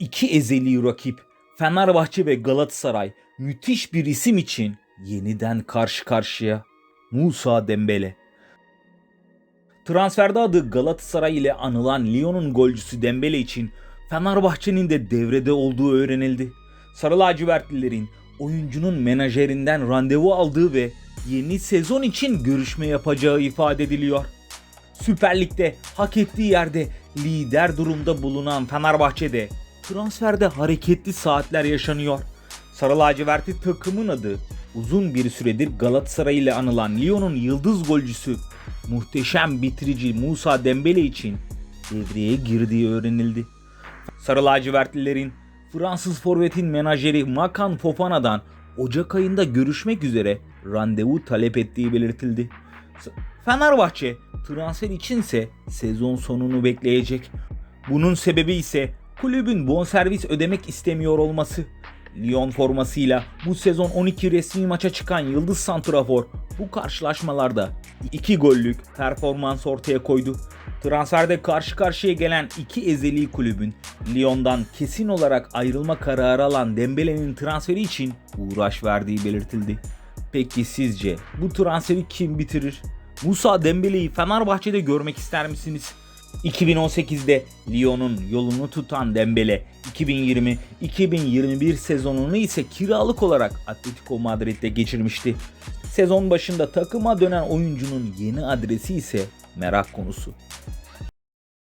İki ezeli rakip Fenerbahçe ve Galatasaray müthiş bir isim için yeniden karşı karşıya. Musa Dembele. Transferde adı Galatasaray ile anılan Lyon'un golcüsü Dembele için Fenerbahçe'nin de devrede olduğu öğrenildi. Sarı lacivertlilerin oyuncunun menajerinden randevu aldığı ve yeni sezon için görüşme yapacağı ifade ediliyor. Süper Lig'de hak ettiği yerde lider durumda bulunan Fenerbahçe'de transferde hareketli saatler yaşanıyor. Sarı lacivertli takımın adı uzun bir süredir Galatasaray ile anılan Lyon'un yıldız golcüsü muhteşem bitirici Musa Dembele için devreye girdiği öğrenildi. Sarı lacivertlilerin Fransız forvetin menajeri Makan Fofana'dan Ocak ayında görüşmek üzere randevu talep ettiği belirtildi. Fenerbahçe transfer içinse sezon sonunu bekleyecek. Bunun sebebi ise kulübün bonservis ödemek istemiyor olması. Lyon formasıyla bu sezon 12 resmi maça çıkan Yıldız Santrafor bu karşılaşmalarda 2 gollük performans ortaya koydu. Transferde karşı karşıya gelen iki ezeli kulübün Lyon'dan kesin olarak ayrılma kararı alan Dembele'nin transferi için uğraş verdiği belirtildi. Peki sizce bu transferi kim bitirir? Musa Dembele'yi Fenerbahçe'de görmek ister misiniz? 2018'de Lyon'un yolunu tutan Dembele 2020-2021 sezonunu ise kiralık olarak Atletico Madrid'de geçirmişti. Sezon başında takıma dönen oyuncunun yeni adresi ise merak konusu.